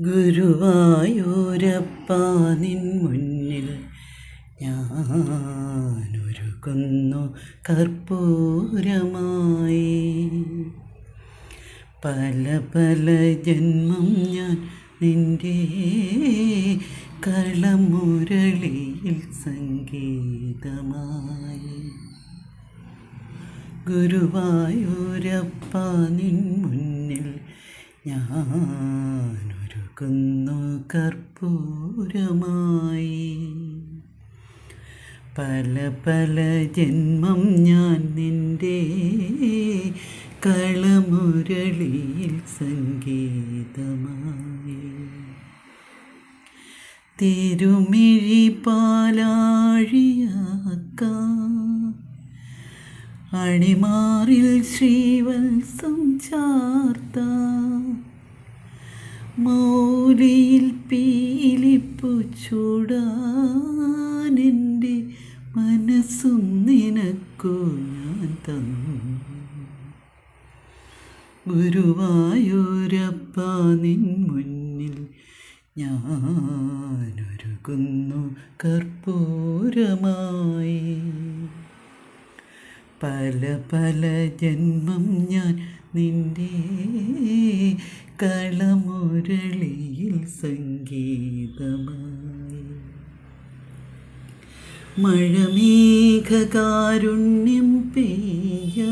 ഗുരുവായൂരപ്പ നിൻ മുന്നിൽ ഞാനൊരുക്കുന്നു കർപ്പൂരമായി. പല പല ജന്മം ഞാൻ നിന്റെ കളമുരളിയിൽ സംഗീതമായി. ഗുരുവായൂരപ്പ നിൻ മുന്നിൽ ഞാനൊരുക്കുന്നു കർപ്പൂരമായി. പല പല ജന്മം ഞാൻ നിന്റെ കളമുരളിയിൽ സംഗീതമായി. തിരുമിഴി പാലാഴിയാക്ക. അണിമാറിൽ ശ്രീവത്സം ചാർത്ത. മൗലിയിൽ പീലിപ്പു ചൂടാനെന്റെ മനസ്സും നിനക്കു ഞാൻ തന്നു. ഗുരുവായൂരപ്പ നിൻ മുന്നിൽ ഞാനൊരുകുന്നു കർപ്പൂരമായി. പല പല ജന്മം ഞാൻ നിന്റെ കളമുരളിയിൽ സംഗീതമായി. മഴമേഘകാരുണ്യം പെയ്യ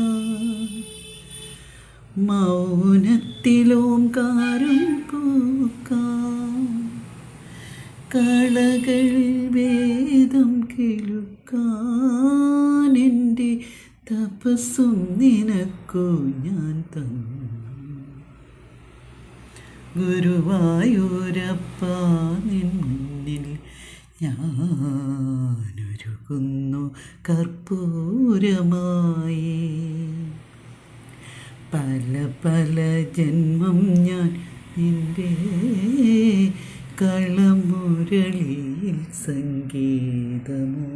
മൗനത്തിലോം കാരും പൂക്കാം. കളകളിൽ വേദം കേൾക്കാൻ എന്റെ തപസ്സും നിനക്കു ഞാൻ തന്നു. ഗുരുവായൂരപ്പ നിൻ മുന്നിൽ ഞാനൊരുക്കുന്നു കർപ്പൂരമായി. പല പല ജന്മം ഞാൻ നിന്റെ കളമുരളിയിൽ സംഗീതമായി